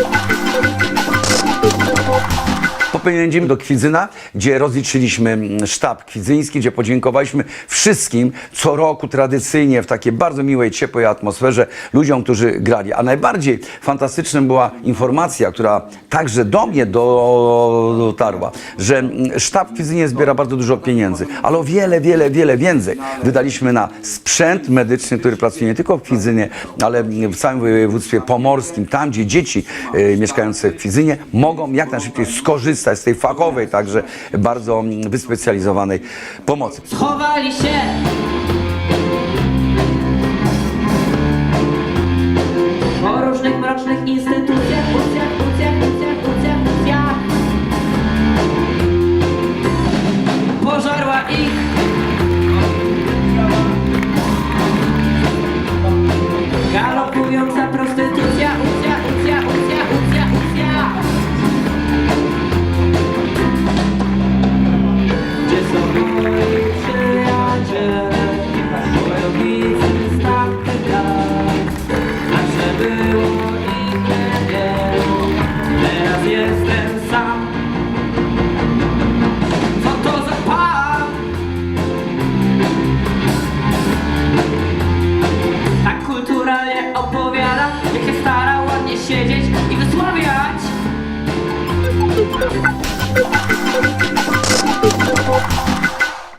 Thank you. Popędzimy do Kwidzyna, gdzie rozliczyliśmy mm, sztab kwidzyński, gdzie podziękowaliśmy wszystkim co roku tradycyjnie w takiej bardzo miłej, ciepłej atmosferze ludziom, którzy grali. A najbardziej fantastyczna była informacja, która także do mnie do, dotarła, że mm, sztab w Kwidzynie zbiera bardzo dużo pieniędzy, ale o wiele, wiele, wiele więcej wydaliśmy na sprzęt medyczny, który pracuje nie tylko w Kwidzynie, ale w całym województwie pomorskim, tam gdzie dzieci e, mieszkające w Kwidzynie mogą jak najszybciej skorzystać z tej fachowej, także bardzo wyspecjalizowanej pomocy. Schowali się. Po różnych mrocznych instytucjach Ucjach, ucjach, ucjach, ucjach, ucjach. Pożarła ich. Galopująca prostytucja było ich niewielu, teraz jestem sam. Co to za pan? Tak kulturalnie opowiada, jak się stara ładnie siedzieć i wysławiać.